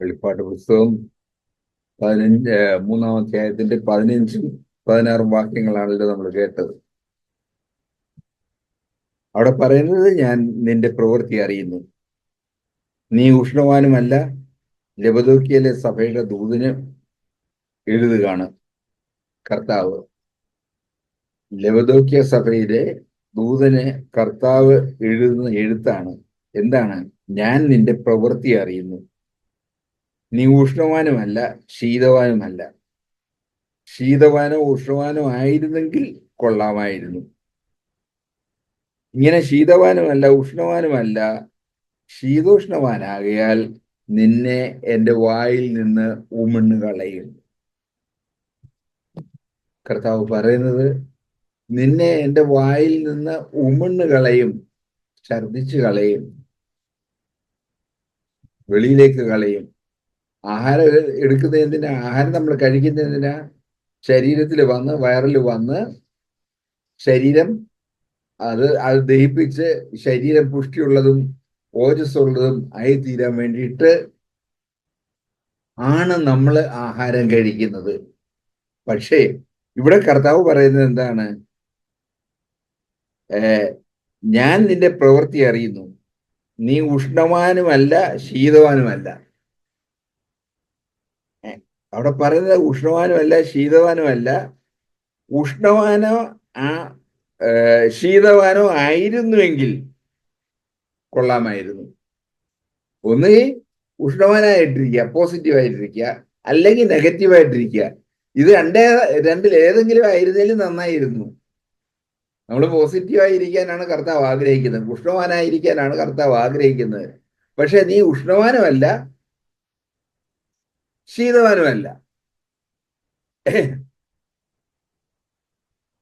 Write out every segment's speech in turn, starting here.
വെളിപ്പാട്ട് പുസ്തകം പതിനഞ്ച് മൂന്നാം അധ്യായത്തിന്റെ പതിനഞ്ചും പതിനാറും വാക്യങ്ങളാണല്ലോ നമ്മൾ കേട്ടത്. അവിടെ പറയുന്നത് ഞാൻ നിന്റെ പ്രവൃത്തി അറിയുന്നു. നീ ഉഷ്ണവാനുമല്ല ലബദോക്കിയിലെ സഭയുടെ ദൂതിന് എഴുതുകയാണ് കർത്താവ്. ലബദോക്കിയ സഭയിലെ ദൂതന് കർത്താവ് എഴുതുന്ന എഴുത്താണ്. എന്താണ്? ഞാൻ നിന്റെ പ്രവൃത്തി അറിയുന്നു. നീ ഉഷ്ണവാനുമല്ല ശീതവാനുമല്ല. ശീതവാനോ ഉഷ്ണവാനോ ആയിരുന്നെങ്കിൽ കൊള്ളാമായിരുന്നു. ഇങ്ങനെ ശീതവാനുമല്ല ഉഷ്ണവാനുമല്ല ശീതോഷ്ണവാനാകയാൽ നിന്നെ എന്റെ വായിൽ നിന്ന് ഉമിണ് കളയും. കർത്താവ് പറയുന്നത് നിന്നെ എന്റെ വായിൽ നിന്ന് ഉമിണ് കളയും ഛർദിച്ചു കളയും വെളിയിലേക്ക് കളയും. ആഹാരം എടുക്കുന്ന എന്തിനാ? ആഹാരം നമ്മൾ കഴിക്കുന്ന എന്തിനാ? ശരീരത്തിൽ വന്ന് വയറിൽ വന്ന് ശരീരം അത് അത് ദഹിപ്പിച്ച് ശരീരം പുഷ്ടിയുള്ളതും ഓജസ്സുള്ളതും തീരാൻ വേണ്ടിയിട്ട് ആണ് നമ്മൾ ആഹാരം കഴിക്കുന്നത്. പക്ഷേ ഇവിടെ കർത്താവ് പറയുന്നത് എന്താണ്? ഞാൻ നിന്റെ പ്രവൃത്തി അറിയുന്നു. നീ ഉഷ്ണവാനുമല്ല ശീതവാനുമല്ല. അവിടെ പറയുന്നത് ഉഷ്ണവാനുമല്ല ശീതവാനുമല്ല. ഉഷ്ണവാനോ ആ ശീതവാനോ ആയിരുന്നുവെങ്കിൽ കൊള്ളാമായിരുന്നു. ഒന്ന് ഉഷ്ണവാനായിട്ടിരിക്കുക പോസിറ്റീവായിട്ടിരിക്കുക അല്ലെങ്കിൽ നെഗറ്റീവായിട്ടിരിക്കുക. ഇത് രണ്ടേ രണ്ടിൽ ഏതെങ്കിലും ആയിരുന്നാലും നന്നായിരുന്നു. നമ്മൾ പോസിറ്റീവായിരിക്കാനാണ് കർത്താവ് ആഗ്രഹിക്കുന്നത്. ഉഷ്ണവാനായിരിക്കാനാണ് കർത്താവ് ആഗ്രഹിക്കുന്നത്. പക്ഷെ നീ ഉഷ്ണവാനുമല്ല ശീതവാനുമല്ല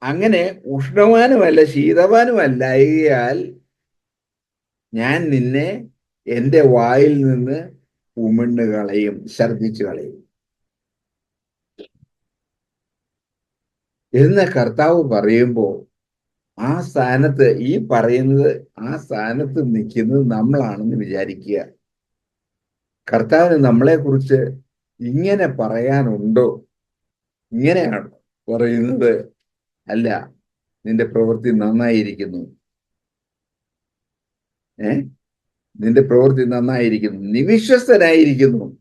അങ്ങനെ ഉഷ്ണവാനുമല്ല ശീതവാനുമല്ല അയാൽ ഞാൻ നിന്നെ എന്റെ വായിൽ നിന്ന് ഉമിണ്ണ് കളയും ഛർദിച്ചു കളയും. എന്ന് കർത്താവ് പറയുമ്പോൾ ആ സ്ഥാനത്ത് ഈ പറയുന്നത് ആ സ്ഥാനത്ത് നിൽക്കുന്നത് നമ്മളാണെന്ന് വിചാരിക്കുക. കർത്താവിന് നമ്മളെ കുറിച്ച് ഇങ്ങനെ പറയാനുണ്ടോ? ഇങ്ങനെയാണ് പറയുന്നത്. അല്ല നിന്റെ പ്രവൃത്തി നന്നായിരിക്കുന്നു. ഏ? നിന്റെ പ്രവൃത്തി നന്നായിരിക്കുന്നു. നിവിശ്വസ്തനായിരിക്കുന്നു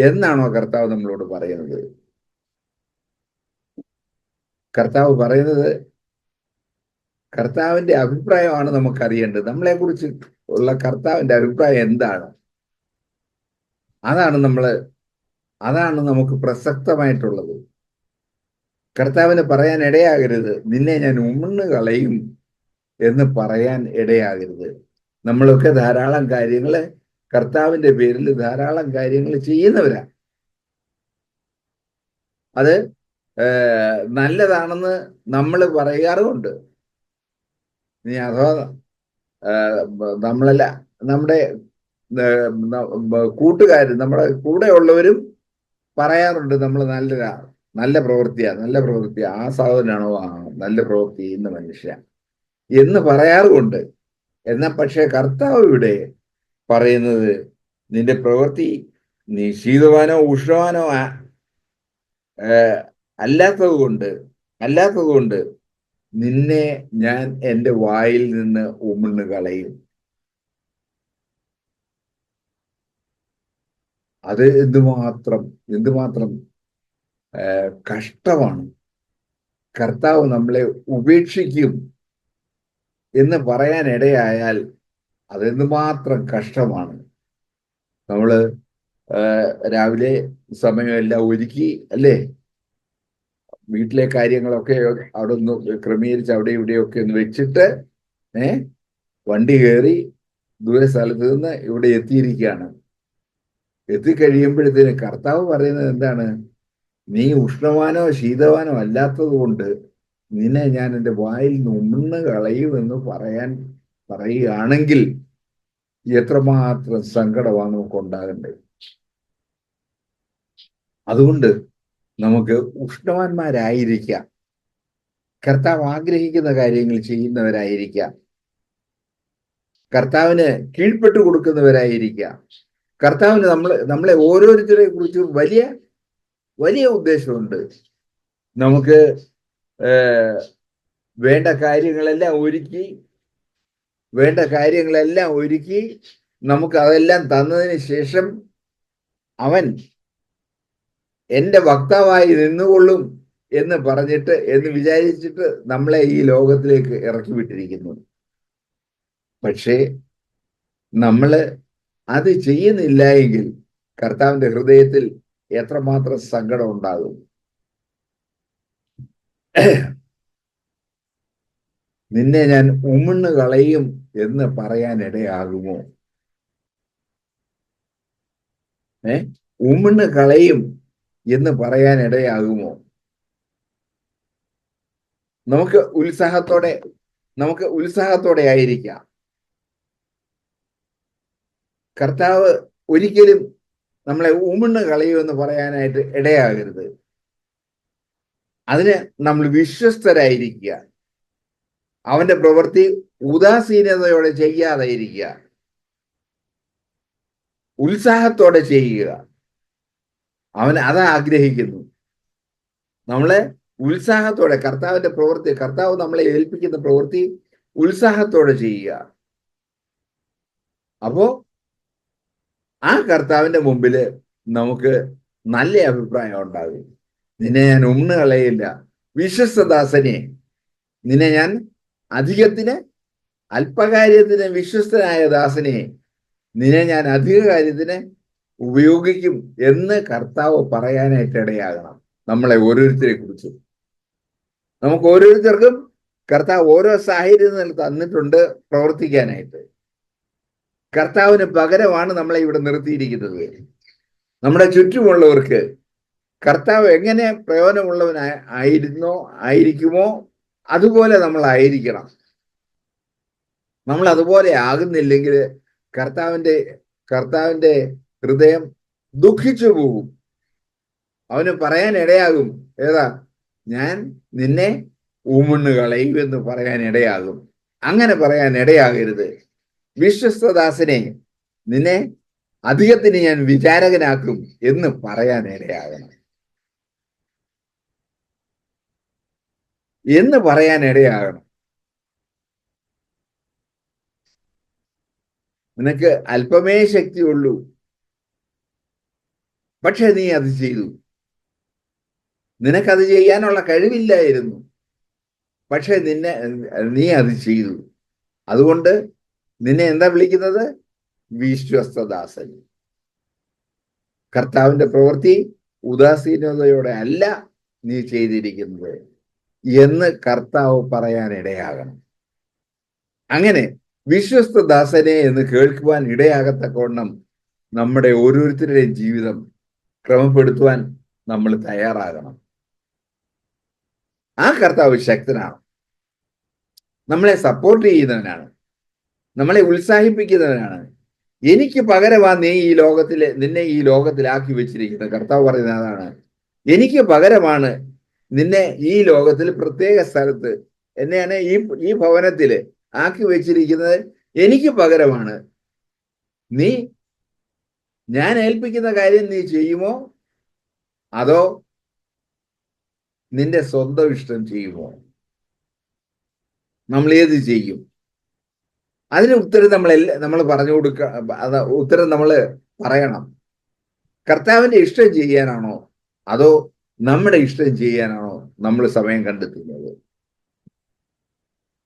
എന്നാണോ കർത്താവ് നമ്മളോട് പറയുന്നത്? കർത്താവ് പറയുന്നത് കർത്താവിന്റെ അഭിപ്രായമാണ് നമുക്കറിയേണ്ടത്. നമ്മളെ കുറിച്ച് ഉള്ള കർത്താവിന്റെ അഭിപ്രായം എന്താണ്? അതാണ് നമ്മൾ അതാണ് നമുക്ക് പ്രസക്തമായിട്ടുള്ളത്. കർത്താവിന് പറയാൻ ഇടയാകരുത് നിന്നെ ഞാൻ ഉമ്മണ് കളയും എന്ന് പറയാൻ ഇടയാകരുത്. നമ്മളൊക്കെ ധാരാളം കാര്യങ്ങൾ കർത്താവിന്റെ പേരിൽ ധാരാളം കാര്യങ്ങൾ ചെയ്യുന്നവരാ. അത് നല്ലതാണെന്ന് നമ്മൾ പറയാറുമുണ്ട്. ഇനി അഥവാ നമ്മളല്ല നമ്മുടെ കൂട്ടുകാരും നമ്മുടെ കൂടെ ഉള്ളവരും പറയാറുണ്ട് നമ്മൾ നല്ലതാ നല്ല പ്രവൃത്തിയാ നല്ല പ്രവൃത്തി ആ സാധനമാണോ ആ നല്ല പ്രവൃത്തി ചെയ്യുന്ന മനുഷ്യ. എന്ന് പറയാറുമുണ്ട്. എന്നാൽ പക്ഷേ കർത്താവ് ഇവിടെ പറയുന്നത് നിന്റെ പ്രവൃത്തി നീ ശീതവാനോ ഉഷ്ണവാനോ അല്ലാത്തത് കൊണ്ട് അല്ലാത്തത് കൊണ്ട് നിന്നെ ഞാൻ എന്റെ വായിൽ നിന്ന് ഉമിണ്ണ് കളയും അത് എന്തുമാത്രം എന്തുമാത്രം കഷ്ടമാണ്. കർത്താവ് നമ്മളെ ഉപേക്ഷിക്കും എന്ന് പറയാനിടയായാൽ അതെന്തുമാത്രം കഷ്ടമാണ്. നമ്മൾ രാവിലെ സമയമെല്ലാം ഒരുക്കി അല്ലേ? വീട്ടിലെ കാര്യങ്ങളൊക്കെ അവിടെ ഒന്ന് ക്രമീകരിച്ച് അവിടെ ഇവിടെയൊക്കെ ഒന്ന് വെച്ചിട്ട് ഏ വണ്ടി കയറി ദൂരെ സ്ഥലത്ത് നിന്ന് ഇവിടെ എത്തിയിരിക്കുകയാണ്. എത്തിക്കഴിയുമ്പോഴത്തേന് കർത്താവ് പറയുന്നത് എന്താണ്? നീ ഉഷ്ണവാനോ ശീതവാനോ അല്ലാത്തത് കൊണ്ട് നിന്നെ ഞാൻ എന്റെ വായിൽ നിന്ന് കളയുമെന്ന് പറയാൻ പറയുകയാണെങ്കിൽ എത്രമാത്രം സങ്കടമാണ് നമുക്ക് ഉണ്ടാകേണ്ടത് അതുകൊണ്ട് നമുക്ക് ഉഷ്ണവാന്മാരായിരിക്കാം. കർത്താവ് ആഗ്രഹിക്കുന്ന കാര്യങ്ങൾ ചെയ്യുന്നവരായിരിക്കാം. കർത്താവിന് കീഴ്പ്പെട്ടു കൊടുക്കുന്നവരായിരിക്കാം. കർത്താവിന് നമ്മൾ നമ്മളെ ഓരോരുത്തരെ കുറിച്ച് വലിയ വലിയ ഉദ്ദേശമുണ്ട്. നമുക്ക് വേണ്ട കാര്യങ്ങളെല്ലാം ഒരുക്കി വേണ്ട കാര്യങ്ങളെല്ലാം ഒരുക്കി നമുക്ക് അതെല്ലാം തന്നതിന് ശേഷം അവൻ എന്റെ വക്താവായി നിന്നുകൊള്ളും എന്ന് പറഞ്ഞിട്ട് എന്ന് വിചാരിച്ചിട്ട് നമ്മളെ ഈ ലോകത്തിലേക്ക് ഇറക്കി വിട്ടിരിക്കുന്നു പക്ഷേ നമ്മൾ അത് ചെയ്യുന്നില്ല എങ്കിൽ കർത്താവിന്റെ ഹൃദയത്തിൽ എത്രമാത്രം സങ്കടം ഉണ്ടാകും? നിന്നെ ഞാൻ ഉമിണ് കളയും എന്ന് പറയാൻ ഇടയാകുമോ? ഏ? ഉമിണ് കളയും എന്ന് പറയാൻ ഇടയാകുമോ? നമുക്ക് ഉത്സാഹത്തോടെ നമുക്ക് ഉത്സാഹത്തോടെ ആയിരിക്കാം. കർത്താവ് ഒരിക്കലും നമ്മളെ ഉമിണ് എന്ന് പറയാനായിട്ട് ഇടയാകരുത്. അതിന് നമ്മൾ വിശ്വസ്തരായിരിക്കുക. അവന്റെ പ്രവൃത്തി ഉദാസീനതയോടെ ചെയ്യാതെ ഇരിക്കുക. ഉത്സാഹത്തോടെ ചെയ്യുക. അവൻ അത് ആഗ്രഹിക്കുന്നു. നമ്മളെ ഉത്സാഹത്തോടെ കർത്താവിന്റെ പ്രവൃത്തി കർത്താവ് നമ്മളെ ഏൽപ്പിക്കുന്ന പ്രവൃത്തി ഉത്സാഹത്തോടെ ചെയ്യുക. അപ്പോ ആ കർത്താവിന്റെ മുമ്പിൽ നമുക്ക് നല്ല അഭിപ്രായം ഉണ്ടാകും. നിന്നെ ഞാൻ ഉണ്ണ് കളയില്ല. വിശ്വസ്തദാസനെ നിന്നെ ഞാൻ അധികത്തിന് അല്പകാര്യത്തിന് വിശ്വസ്തനായ ദാസനെ നിന്നെ ഞാൻ അധിക കാര്യത്തിന് ഉപയോഗിക്കും എന്ന് കർത്താവ് പറയാനായിട്ട് ഇടയാകണം. നമ്മളെ ഓരോരുത്തരെ കുറിച്ച്. നമുക്ക് ഓരോരുത്തർക്കും കർത്താവ് ഓരോ സാഹചര്യങ്ങൾ തന്നിട്ടുണ്ട് പ്രവർത്തിക്കാനായിട്ട്. കർത്താവിന് പകരമാണ് നമ്മളെ ഇവിടെ നിർത്തിയിരിക്കുന്നത്. നമ്മുടെ ചുറ്റുമുള്ളവർക്ക് കർത്താവ് എങ്ങനെ പ്രയോജനമുള്ളവനായ ആയിരുന്നോ ആയിരിക്കുമോ അതുപോലെ നമ്മൾ ആയിരിക്കണം നമ്മൾ അതുപോലെ ആകുന്നില്ലെങ്കിൽ കർത്താവിന്റെ കർത്താവിന്റെ ഹൃദയം ദുഃഖിച്ചു പോകും അവന് പറയാൻ ഇടയാകും ഏതാ ഞാൻ നിന്നെ ഊമണ്ണ് എന്ന് പറയാൻ ഇടയാകും. അങ്ങനെ പറയാൻ ഇടയാകരുത്. വിശ്വസ്തദാസനെ നിന്നെ അധികത്തിന് ഞാൻ വിചാരകനാക്കും എന്ന് പറയാൻ ഇടയാകണം. എന്ന് പറയാൻ ഇടയാകണം. നിനക്ക് അല്പമേ ശക്തിയുള്ളൂ. പക്ഷെ നീ അത് ചെയ്തു. നിനക്കത് ചെയ്യാനുള്ള കഴിവില്ലായിരുന്നു. പക്ഷെ നിന്നെ നീ അത് ചെയ്തു. അതുകൊണ്ട് നിന്നെ എന്താ വിളിക്കുന്നത്? വിശ്വസ്തദാസൻ കർത്താവിന്റെ പ്രവൃത്തി ഉദാസീനതയോടെ അല്ല നീ ചെയ്തിരിക്കുന്നത് എന്ന് കർത്താവ് പറയാൻ ഇടയാകണം. അങ്ങനെ വിശ്വസ്തദാസനെ എന്ന് കേൾക്കുവാൻ ഇടയാകത്തക്കവണ്ണം നമ്മുടെ ഓരോരുത്തരുടെയും ജീവിതം ക്രമപ്പെടുത്തുവാൻ നമ്മൾ തയ്യാറാകണം. ആ കർത്താവ് ശക്തനാണ്. നമ്മളെ സപ്പോർട്ട് ചെയ്യുന്നവനാണ്. നമ്മളെ ഉത്സാഹിപ്പിക്കുന്നവനാണ്. എനിക്ക് പകരമാ നീ ഈ ലോകത്തിൽ നിന്നെ ഈ ലോകത്തിലാക്കി വെച്ചിരിക്കുന്നത് കർത്താവ് പറയുന്നത് അതാണ്. എനിക്ക് പകരമാണ് നിന്നെ ഈ ലോകത്തിൽ പ്രത്യേക സ്ഥലത്ത് എന്നെയാണ് ഈ ഈ ഭവനത്തിൽ ആക്കി വെച്ചിരിക്കുന്നത്. എനിക്ക് പകരമാണ്. നീ ഞാൻ ഏൽപ്പിക്കുന്ന കാര്യം നീ ചെയ്യുമോ? അതോ നിന്റെ സ്വന്തം ഇഷ്ടം ചെയ്യുമോ? നമ്മൾ ഏത് ചെയ്യും? അതിന് ഉത്തരം നമ്മൾ നമ്മൾ പറഞ്ഞു കൊടുക്ക ഉത്തരം നമ്മൾ പറയണം. കർത്താവിന്റെ ഇഷ്ടം ചെയ്യാനാണോ? അതോ നമ്മുടെ ഇഷ്ടം ചെയ്യാനാണോ നമ്മൾ സമയം കണ്ടെത്തുന്നത്?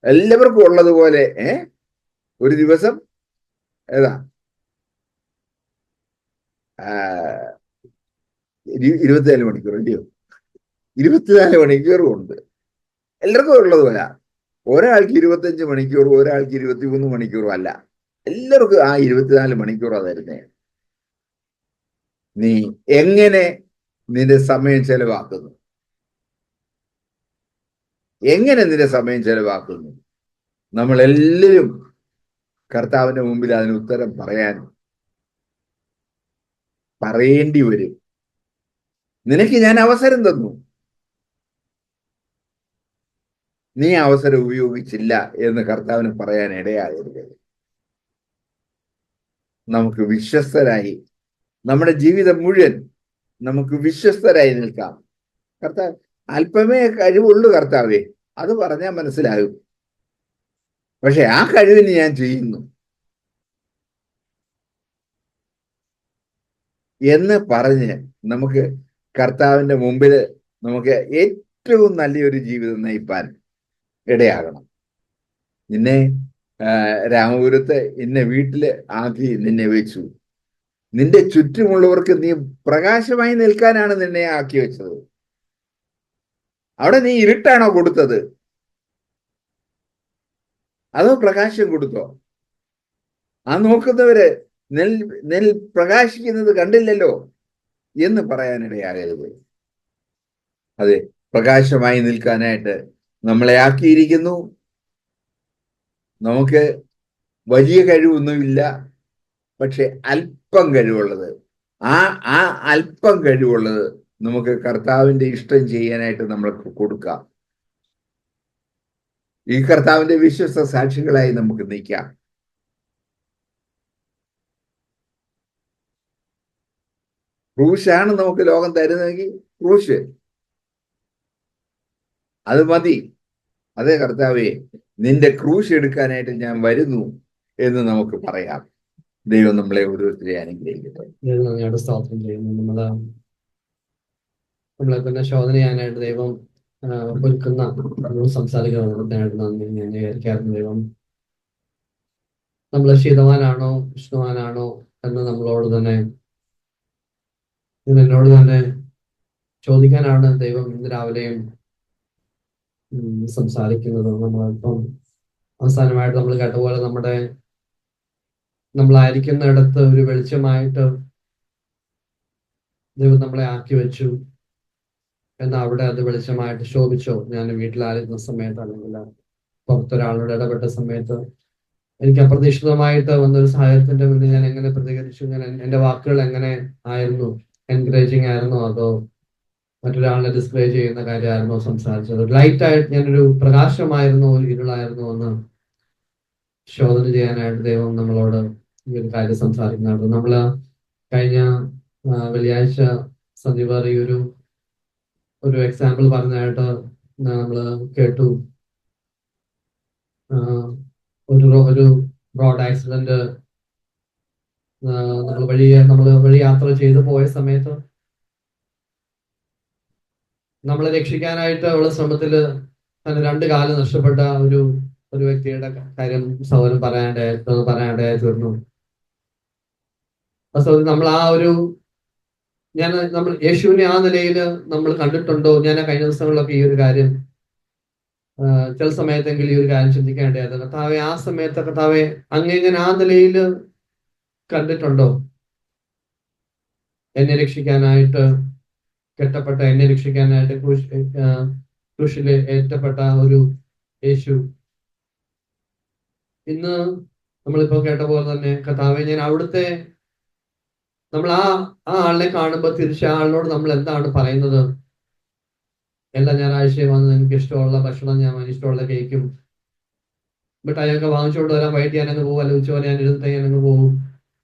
എല്ലാവർക്കും ഉള്ളതുപോലെ ഏ? ഒരു ദിവസം ഏതാ? ഇരുപത്തിനാല് മണിക്കൂർ അല്ലയോ? ഇരുപത്തിനാല് മണിക്കൂറും ഉണ്ട്. എല്ലാവർക്കും ഉള്ളതുപോലെ ഒരാൾക്ക് ഇരുപത്തഞ്ച് മണിക്കൂറും ഒരാൾക്ക് ഇരുപത്തിമൂന്ന് മണിക്കൂറും അല്ല. എല്ലാവർക്കും ആ ഇരുപത്തിനാല് മണിക്കൂറാ തരുന്നേ. നീ എങ്ങനെ നിന്റെ സമയം ചെലവാക്കുന്നു? എങ്ങനെ നിന്റെ സമയം ചെലവാക്കുന്നു? നമ്മളെല്ലാവരും കർത്താവിന്റെ മുമ്പിൽ അതിന് ഉത്തരം പറയാൻ പറയേണ്ടി വരും. നിനക്ക് ഞാൻ അവസരം തന്നു. നീ അവസരം ഉപയോഗിച്ചില്ല എന്ന് കർത്താവിന് പറയാൻ ഇടയാകരുത് നമുക്ക് വിശ്വസ്തരായി നമ്മുടെ ജീവിതം മുഴുവൻ നമുക്ക് വിശ്വസ്തരായി നിൽക്കാം. കർത്താവ് അല്പമേ കഴിവുള്ളൂ കർത്താവേ. അത് പറഞ്ഞാൽ മനസ്സിലാകും. പക്ഷെ ആ കഴിവിന് ഞാൻ ചെയ്യുന്നു. എന്ന് പറഞ്ഞ് നമുക്ക് കർത്താവിന്റെ മുമ്പിൽ നമുക്ക് ഏറ്റവും നല്ലൊരു ജീവിതം നയിപ്പാൻ ഇടയാകണം. നിന്നെ രാമപുരത്ത് എന്നെ വീട്ടിൽ ആക്കി നിന്നെ വെച്ചു. നിന്റെ ചുറ്റുമുള്ളവർക്ക് നീ പ്രകാശമായി നിൽക്കാനാണ് നിന്നെ ആക്കി വെച്ചത്. അവിടെ നീ ഇരുട്ടാണോ കൊടുത്തത്? അതോ പ്രകാശം കൊടുത്തോ? ആ നോക്കുന്നവര് നെൽ നെൽ പ്രകാശിക്കുന്നത് കണ്ടില്ലല്ലോ എന്ന് പറയാനിടയാകരുത്. അതെ പ്രകാശമായി നിൽക്കാനായിട്ട് നമ്മളെ ആക്കിയിരിക്കുന്നു. നമുക്ക് വലിയ കഴിവൊന്നുമില്ല. പക്ഷെ അല്പം കഴിവുള്ളത്. ആ ആ അല്പം കഴിവുള്ളത് നമുക്ക് കർത്താവിന്റെ ഇഷ്ടം ചെയ്യാനായിട്ട് നമ്മൾ കൊടുക്കാം. ഈ കർത്താവിന്റെ വിശ്വസ്ത സാക്ഷികളായി നമുക്ക് നിൽക്കാം. ക്രൂശാണ് നമുക്ക് ലോകം തരുന്നതെങ്കിൽ ക്രൂശ്. അത് മതി. അതെ കർത്താവേ നിന്റെ ക്രൂശ് എടുക്കാനായിട്ട് ഞാൻ വരുന്നു എന്ന് നമുക്ക് പറയാം. ദൈവം നമ്മളെ ഓരോരുത്തരെ അനുഗ്രഹിക്കട്ടെ. നന്ദിയോടെ സ്തോത്രം ചെയ്യുന്നു. നമ്മൾ നമ്മളെ പിന്നെ ശോധന ചെയ്യാനായിട്ട് ദൈവം ഒരുക്കുന്ന സംസാരിക്കുന്നതിനായിട്ട് നന്ദി. ഞാൻ വിചാരിക്കാറുണ്ട് ദൈവം നമ്മൾ ശീതവാനാണോ വിഷ്ണുവാനാണോ എന്ന് നമ്മളോട് തന്നെ എന്നോട് തന്നെ ചോദിക്കാനാണ് ദൈവം ഇന്ന് രാവിലെയും സംസാരിക്കുന്നത് നമ്മളിപ്പം അവസാനമായിട്ട് നമ്മൾ കേട്ട പോലെ നമ്മുടെ നമ്മളായിരിക്കുന്നിടത്ത് ഒരു വെളിച്ചമായിട്ട് ദൈവം നമ്മളെ ആക്കി വെച്ചു എന്നാൽ അവിടെ അത് വെളിച്ചമായിട്ട് ശോഭിച്ചോ? ഞാൻ വീട്ടിലായിരുന്ന സമയത്ത് അല്ലെങ്കിൽ പുറത്തൊരാളോട് ഇടപെട്ട സമയത്ത് എനിക്ക് അപ്രതീക്ഷിതമായിട്ട് വന്നൊരു സാഹചര്യത്തിന്റെ മുന്നിൽ ഞാൻ എങ്ങനെ പ്രതികരിച്ചു? ഞാൻ എന്റെ വാക്കുകൾ എങ്ങനെ ആയിരുന്നു? എൻകറേജിങ് ആയിരുന്നോ അതോ മറ്റൊരാളിനെ ഡിസ്പ്ലേ ചെയ്യുന്ന കാര്യമായിരുന്നു സംസാരിച്ചത്. ലൈറ്റ് ആയിട്ട് ഞാനൊരു പ്രകാശമായിരുന്നു ഇരുളായിരുന്നു എന്ന് ശോധന ചെയ്യാനായിട്ട് ദൈവം നമ്മളോട് ഈ ഒരു കാര്യം സംസാരിക്കുന്നുണ്ട്. നമ്മൾ കഴിഞ്ഞ വെള്ളിയാഴ്ച സന്ദീപ് ഈ ഒരു ഒരു എക്സാമ്പിൾ പറഞ്ഞായിട്ട് നമ്മൾ കേട്ടു. ഒരു ഒരു റോഡ് ആക്സിഡന്റ് നമ്മൾ വഴി നമ്മൾ വഴി യാത്ര ചെയ്തു പോയ സമയത്ത് നമ്മളെ രക്ഷിക്കാനായിട്ട് ഉള്ള ശ്രമത്തിൽ തന്നെ രണ്ട് കാലം നഷ്ടപ്പെട്ട ഒരു ഒരു വ്യക്തിയുടെ കാര്യം സൗകര്യം പറയാണ്ടായിരുന്നു പറയാണ്ടായി തീർന്നു. ആ നമ്മൾ ആ ഒരു ഞാൻ നമ്മൾ യേശുവിനെ ആ നിലയിൽ നമ്മൾ കണ്ടിട്ടുണ്ടോ? ഞാൻ കഴിഞ്ഞ ദിവസങ്ങളിലൊക്കെ ഈ ഒരു കാര്യം ചില സമയത്തെങ്കിലും ഈ ഒരു കാര്യം ചിന്തിക്കേണ്ടത് കർത്താവെ ആ സമയത്ത് കർത്താവെ അങ്ങനെ ആ നിലയിൽ കണ്ടിട്ടുണ്ടോ? എന്നെ രക്ഷിക്കാനായിട്ട് കെട്ടപ്പെട്ട എന്നെ രക്ഷിക്കാനായിട്ട് ക്രൂശിൽ ഏറ്റപ്പെട്ട ഒരു യേശു. ഇന്ന് നമ്മളിപ്പോ കേട്ട പോലെ തന്നെ കഥാവ് ഞാൻ അവിടുത്തെ നമ്മൾ ആ ആ ആളിനെ കാണുമ്പോൾ തിരിച്ച് ആ ആളിനോട് നമ്മൾ എന്താണ് പറയുന്നത്? എല്ലാ ഞായറാഴ്ചയും വന്ന് എനിക്ക് ഇഷ്ടമുള്ള ഭക്ഷണം ഞാൻ ഇഷ്ടമുള്ള കേക്കും. മിഠായിയൊക്കെ വാങ്ങിച്ചുകൊണ്ട് വരാൻ വൈകിട്ട് ഞാൻ അങ്ങ് പോകും അല്ലെങ്കിൽ ഉച്ചവരെ ഞാൻ ഇരുന്നിട്ട് ഞാൻ അങ്ങ് പോകും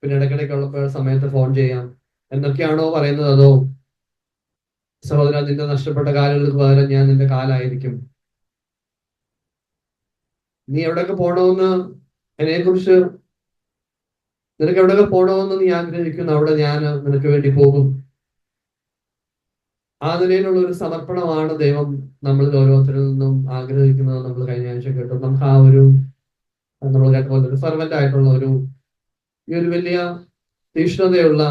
പിന്നെ ഇടയ്ക്കിടയ്ക്കുള്ള സമയത്ത് ഫോൺ ചെയ്യാം. എന്നൊക്കെയാണോ പറയുന്നത് അതോ സഹോദര നിന്റെ നഷ്ടപ്പെട്ട കാലുകൾക്ക് പകരം ഞാൻ നിന്റെ കാലായിരിക്കും. നീ എവിടെയൊക്കെ പോണമെന്ന് എന്നെ കുറിച്ച് നിനക്ക് എവിടെയൊക്കെ പോണമെന്ന് നീ ആഗ്രഹിക്കുന്നു അവിടെ ഞാൻ നിനക്ക് വേണ്ടി പോകും. ആ നിലയിലുള്ള ഒരു സമർപ്പണമാണ് ദൈവം നമ്മൾ ഓരോരുത്തരിൽ നിന്നും ആഗ്രഹിക്കുന്നത് നമ്മൾ കഴിഞ്ഞ ആഴ്ച കേട്ടു. നമുക്ക് ആ ഒരു നമ്മൾ കേട്ട പോലെ ഒരു സർവന്റ് ആയിട്ടുള്ള ഒരു ഈ ഒരു വലിയ തീക്ഷ്ണതയുള്ള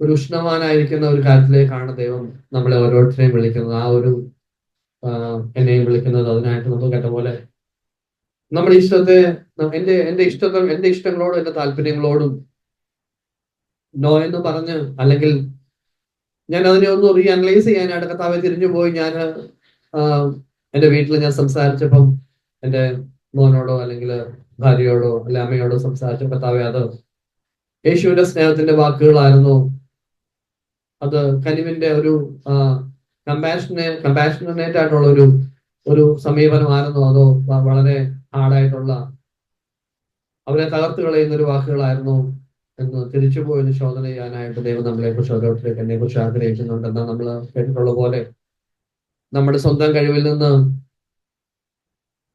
ഒരു ഉഷ്ണവാനായിരിക്കുന്ന ഒരു കാര്യത്തിലേക്കാണ് ദൈവം നമ്മളെ ഓരോരുത്തരെയും വിളിക്കുന്നത്. ആ ഒരു എന്നെയും വിളിക്കുന്നത് അതിനായിട്ട് നമ്മൾ കേട്ട പോലെ നമ്മുടെ ഇഷ്ടത്തെ എന്റെ എന്റെ ഇഷ്ടങ്ങൾ എന്റെ ഇഷ്ടങ്ങളോടും എന്റെ താല്പര്യങ്ങളോടും നോ എന്ന് പറഞ്ഞ് അല്ലെങ്കിൽ ഞാൻ അതിനെ ഒന്ന് റീ അനലൈസ് ചെയ്യാനായിട്ട് കഥാവെ തിരിഞ്ഞു പോയി. ഞാൻ എന്റെ വീട്ടിൽ ഞാൻ സംസാരിച്ചപ്പം എന്റെ മോനോടോ അല്ലെങ്കിൽ ഭാര്യയോടോ അല്ലെ അമ്മയോടോ സംസാരിച്ചപ്പോ കഥാവെ അത് യേശുവിന്റെ സ്നേഹത്തിന്റെ വാക്കുകളായിരുന്നു. അത് കലിവിന്റെ ഒരു കമ്പാഷനെ കമ്പാഷനേറ്റ് ആയിട്ടുള്ള ഒരു ഒരു സമീപനമായിരുന്നു? അതോ വളരെ ഹാർഡായിട്ടുള്ള അവരെ തകർത്ത് കളയുന്ന ഒരു വാക്കുകളായിരുന്നു? എന്ന് തിരിച്ചു പോയി ശോധന ചെയ്യാനായിട്ട് ദൈവം നമ്മളെ കുറിച്ച് ഓരോരുത്തരേക്ക് എന്നെ കുറിച്ച് ആഗ്രഹിക്കുന്നുണ്ട്. എന്നാൽ നമ്മൾ കേട്ടിട്ടുള്ള പോലെ നമ്മുടെ സ്വന്തം കഴിവിൽ നിന്ന്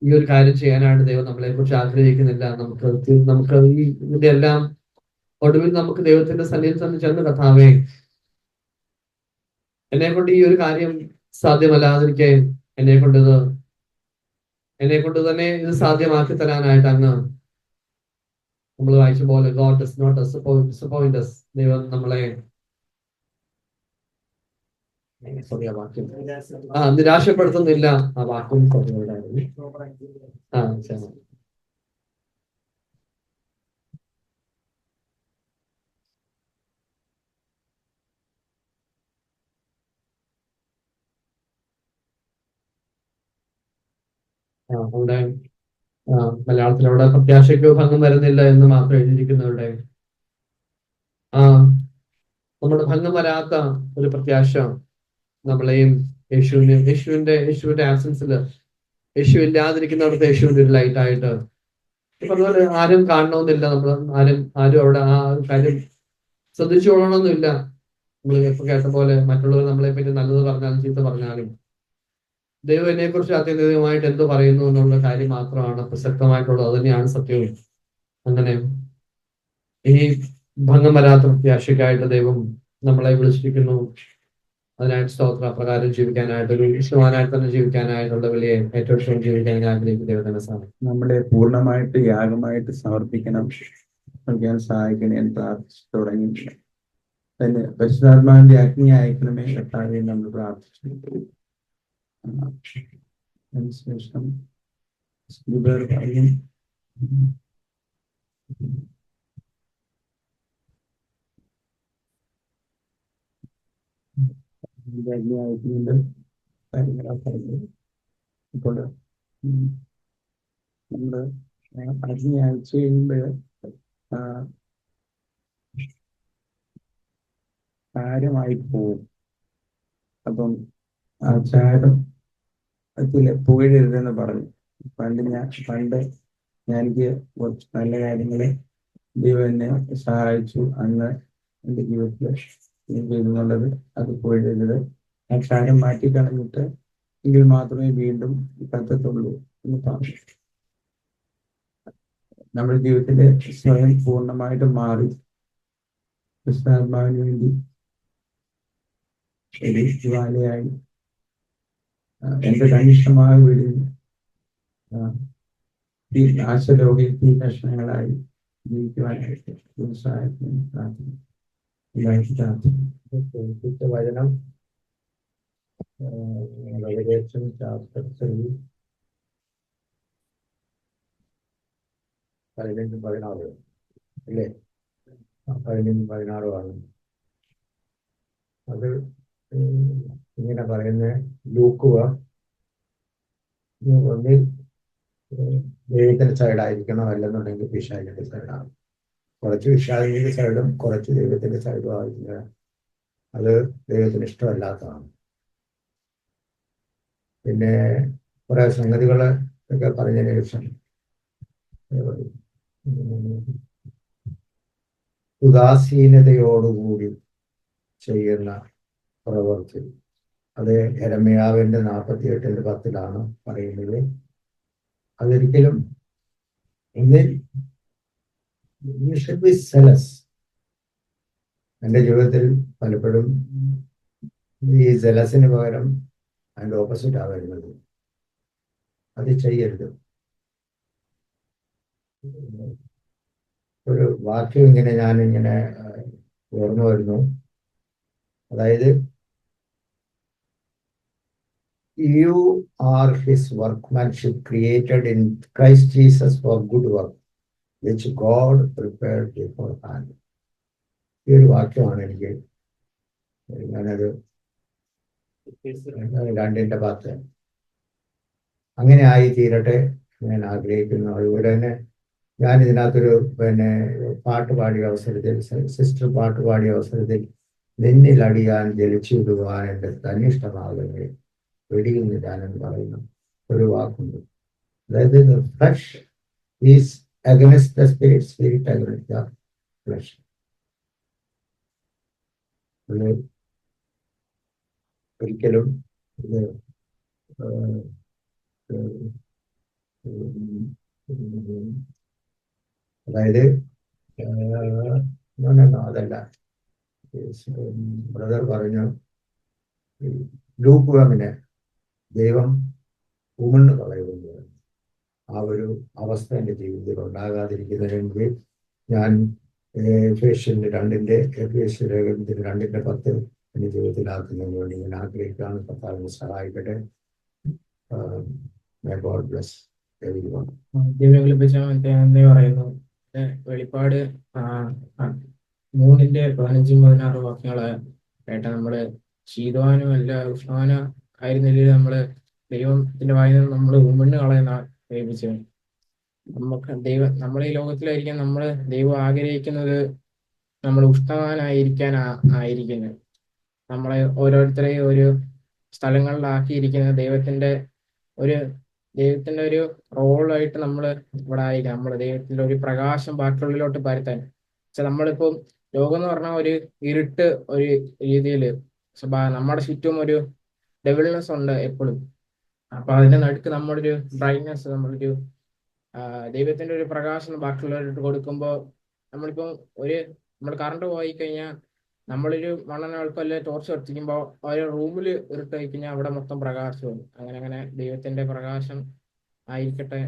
ഈ ഒരു കാര്യം ചെയ്യാനായിട്ട് ദൈവം നമ്മളെ കുറിച്ച് ആഗ്രഹിക്കുന്നില്ല. നമുക്ക് നമുക്ക് ഈ ഇതിന്റെ എല്ലാം ഒടുവിൽ നമുക്ക് ദൈവത്തിന്റെ സന്നിധിയിൽ തന്നെ ചെന്ന് കഥാവേ എന്നെ കൊണ്ട് ഈ ഒരു കാര്യം സാധ്യമല്ലാതിരിക്കെ എന്നെ കൊണ്ട് എന്നെ കൊണ്ട് തന്നെ ഇത് സാധ്യമാക്കി തരാനായിട്ട് അങ്ങ് നമ്മൾ വായിച്ച പോലെ ദൈവം നമ്മളെ നിരാശപ്പെടുത്തുന്നില്ല. ആ വാക്കും? ആ അവിടെ മലയാളത്തിൽ അവിടെ പ്രത്യാശയ്ക്ക് ഭംഗം വരുന്നില്ല എന്ന് മാത്രം എഴുതിയിരിക്കുന്നവരുടെ ആ നമ്മുടെ ഭംഗം വരാത്ത ഒരു പ്രത്യാശ നമ്മളെയും യേശുവിനെ യേശുവിന്റെ യേശുവിന്റെ ആബ്സൻസിൽ യേശു ഇല്ലാതിരിക്കുന്നിടത്ത് യേശുവിന്റെ ഒരു ലൈറ്റായിട്ട് ഇപ്പൊ അതുപോലെ ആരും കാണണമെന്നില്ല നമ്മൾ ആരും ആരും അവിടെ ആ കാര്യം ശ്രദ്ധിച്ചു കൊള്ളണമെന്നില്ല. നമ്മൾ ഇപ്പൊ കേട്ട പോലെ മറ്റുള്ളവർ നമ്മളെ പറ്റി നല്ലത് പറഞ്ഞാലും ചീത്ത പറഞ്ഞാലും. ദൈവം എന്നെ കുറിച്ച് അത്യന്തികമായിട്ട് എന്ത് പറയുന്നു എന്നുള്ള കാര്യം മാത്രമാണ് പ്രസക്തമായിട്ടുള്ളത്. അത് തന്നെയാണ് സത്യവും അങ്ങനെ ഈ ഭംഗം വരാത്ത പ്രത്യാശയ്ക്കായിട്ട് ദൈവം നമ്മളെ വിളിച്ചിരിക്കുന്നു. അതിനായിട്ട് സ്തോത്ര. പ്രകാരം ജീവിക്കാനായിട്ട് ഒരു വിശ്വമാനായിട്ട് തന്നെ ജീവിക്കാനായിട്ടുള്ള വലിയ ഏറ്റവും ജീവിക്കാൻ ഞാൻ ആഗ്രഹിക്കുന്ന തന്നെ സാധിക്കും നമ്മുടെ പൂർണമായിട്ട് യാഗമായിട്ട് സമർപ്പിക്കണം. സമർപ്പിക്കാൻ സഹായിക്കണേ എന്ന് പ്രാർത്ഥിച്ചു തുടങ്ങി തന്നെ പരിശുദ്ധാത്മാവിന്റെ അഗ്നി അയക്കണമേ കർത്താവെ നമ്മൾ പ്രാർത്ഥിച്ചു. അതിനുശേഷം പറയും ഇപ്പോൾ നമ്മൾ കഴിഞ്ഞ അഗ്നി കാര്യമായി പോകും അപ്പം ആ അതിൽ പുകഴരുതെന്ന് പറഞ്ഞു. പണ്ട് ഞാൻ പണ്ട് ഞാൻ എനിക്ക് കുറച്ച് നല്ല കാര്യങ്ങളെ ദൈവം എന്നെ സഹായിച്ചു. അന്ന് എന്റെ ജീവിതത്തിൽ എഴുതുന്നുള്ളത് അത് പുകഴരുത് ആ ചാരം മാറ്റി കളഞ്ഞിട്ട് എങ്കിൽ മാത്രമേ വീണ്ടും കത്തത്തുള്ളൂ എന്ന് പറഞ്ഞു. നമ്മുടെ ജീവിതത്തിന്റെ സ്വയം പൂർണമായിട്ട് മാറി. കൃഷ്ണാത്മാവിന് വേണ്ടി ഒരു ജ്വാലയായി എന്റെ ജീവിക്കുവാനായിട്ട് ഒരു എല്ലാവർക്കും പ്രാർത്ഥിക്കുന്നു വിശുദ്ധ വചനം ചാപ്റ്റർ പതിനഞ്ചും പതിനാറും അല്ലേ? പതിനഞ്ചും പതിനാറ് പതിനാറുമാണ് അത് ഇങ്ങനെ പറയുന്ന ലൂക്കുക ഒന്നിൽ ദൈവത്തിന്റെ സൈഡായിരിക്കണം അല്ലെന്നുണ്ടെങ്കിൽ വിശാലിന്റെ സൈഡാണ്. കുറച്ച് വിശാലിന്റെ സൈഡും കുറച്ച് ദൈവത്തിന്റെ സൈഡും ആയിരിക്കുക. അത് ദൈവത്തിന് ഇഷ്ടമല്ലാത്തതാണ്. പിന്നെ കുറെ സംഗതികൾ ഒക്കെ പറഞ്ഞതിന് ശേഷം ഉദാസീനതയോടുകൂടി ചെയ്യുന്ന പ്രവൃത്തി. അത് എരമയാവിന്റെ നാൽപ്പത്തി എട്ടിന്റെ പത്തിലാണ് പറയുന്നത്. അതൊരിക്കലും ഇന്ന് എന്റെ ജീവിതത്തിൽ പലപ്പോഴും ഈ ജലസിന് പകരം അതിന്റെ ഓപ്പോസിറ്റ് ആ വരുന്നത് അത് ചെയ്യരുത്. ഒരു വാക്യം ഇങ്ങനെ ഞാൻ ഇങ്ങനെ ഓർമ്മ വരുന്നു. അതായത് you are his workmanship created in Christ Jesus for good work which God prepared beforehand ഈ ഒരു വാക്യമാണ് എനിക്ക് ഞാനത് രണ്ടിന്റെ ഭാഗത്ത്. അങ്ങനെ ആയി തീരട്ടെ ഞാൻ ആഗ്രഹിക്കുന്നു. അതുപോലെ തന്നെ ഞാൻ ഇതിനകത്തൊരു പിന്നെ പാട്ട് പാടിയ അവസരത്തിൽ സിസ്റ്റർ പാട്ട് പാടിയ അവസരത്തിൽ നിന്നിലടിയാൻ ജലിച്ചു വിടുവാൻ എന്റെ തന്നിഷ്ടമാകുന്നത് വെടിയുന്നില്ല എന്ന് പറയുന്ന ഒരു വാക്കുണ്ട്. അതായത് flesh is against the spirit spirit against the flesh ഒരിക്കലും ഇത് അതായത് അതല്ല. ബ്രദർ പറഞ്ഞു ലൂക്ക് വേമിനെ ദൈവം ഉമണ്ണ് കളയുമെന്ന് പറഞ്ഞു. ആ ഒരു അവസ്ഥ എന്റെ ജീവിതത്തിൽ ഉണ്ടാകാതിരിക്കുന്നതിന് ഞാൻ ഫേഷ്യന്റെ രണ്ടിന്റെ ഫേഷ്യൽ ലേഖനത്തിന് രണ്ടിന്റെ പത്ത് എന്റെ ജീവിതത്തിലാക്കുന്നതിന് വേണ്ടി ഞാൻ ആഗ്രഹിക്കുകയാണ്. കർത്താവിനെ സഹായിക്കട്ടെ. പറയുന്നു. വെളിപ്പാട് മൂന്നിന്റെ പതിനഞ്ചും പതിനാറും വാക്യങ്ങൾ കേട്ട നമ്മൾ ശീതവാനും ആയിരുന്നില്ല നമ്മൾ ദൈവത്തിന്റെ വായിൽ നിന്ന് നമ്മൾ ഉമ്മണ്ണ് കളയുന്ന ദൈവിച്ചത് നമുക്ക് ദൈവം നമ്മളെ ഈ ലോകത്തിലായിരിക്കാൻ നമ്മൾ ദൈവം ആഗ്രഹിക്കുന്നത് നമ്മൾ ഉഷ്ണവാനായിരിക്കാൻ ആയിരിക്കുന്നത്. നമ്മളെ ഓരോരുത്തരെയും ഒരു സ്ഥലങ്ങളിലാക്കിയിരിക്കുന്നത് ദൈവത്തിന്റെ ഒരു ദൈവത്തിന്റെ ഒരു റോളായിട്ട് നമ്മൾ ഇവിടെ ആയിരിക്കാം നമ്മൾ ദൈവത്തിന്റെ ഒരു പ്രകാശം ബാക്കിയുള്ളിലോട്ട് പരത്താൻ. പക്ഷെ നമ്മളിപ്പം ലോകം എന്ന് പറഞ്ഞാൽ ഒരു ഇരുട്ട് ഒരു രീതിയിൽ നമ്മുടെ ചുറ്റും ഒരു ഡെവിൾനെസ് ഉണ്ട് എപ്പോഴും. അപ്പൊ അതിന്റെ നടുക്ക് നമ്മളൊരു ബ്രൈറ്റ്നെസ് നമ്മളൊരു ദൈവത്തിന്റെ ഒരു പ്രകാശം ബാക്കിയുള്ളവരോട് കൊടുക്കുമ്പോൾ നമ്മളിപ്പോ ഒരു നമ്മൾ കറണ്ട് പോയി കഴിഞ്ഞാൽ നമ്മളൊരു മണ്ണെണ്ണ അല്ലെ ടോർച്ച് കത്തിക്കുമ്പോൾ ഒരു റൂമിൽ ഇരുട്ട് കഴിഞ്ഞാൽ അവിടെ മൊത്തം പ്രകാശവും. അങ്ങനെ അങ്ങനെ ദൈവത്തിന്റെ പ്രകാശം ആയിരിക്കട്ടെ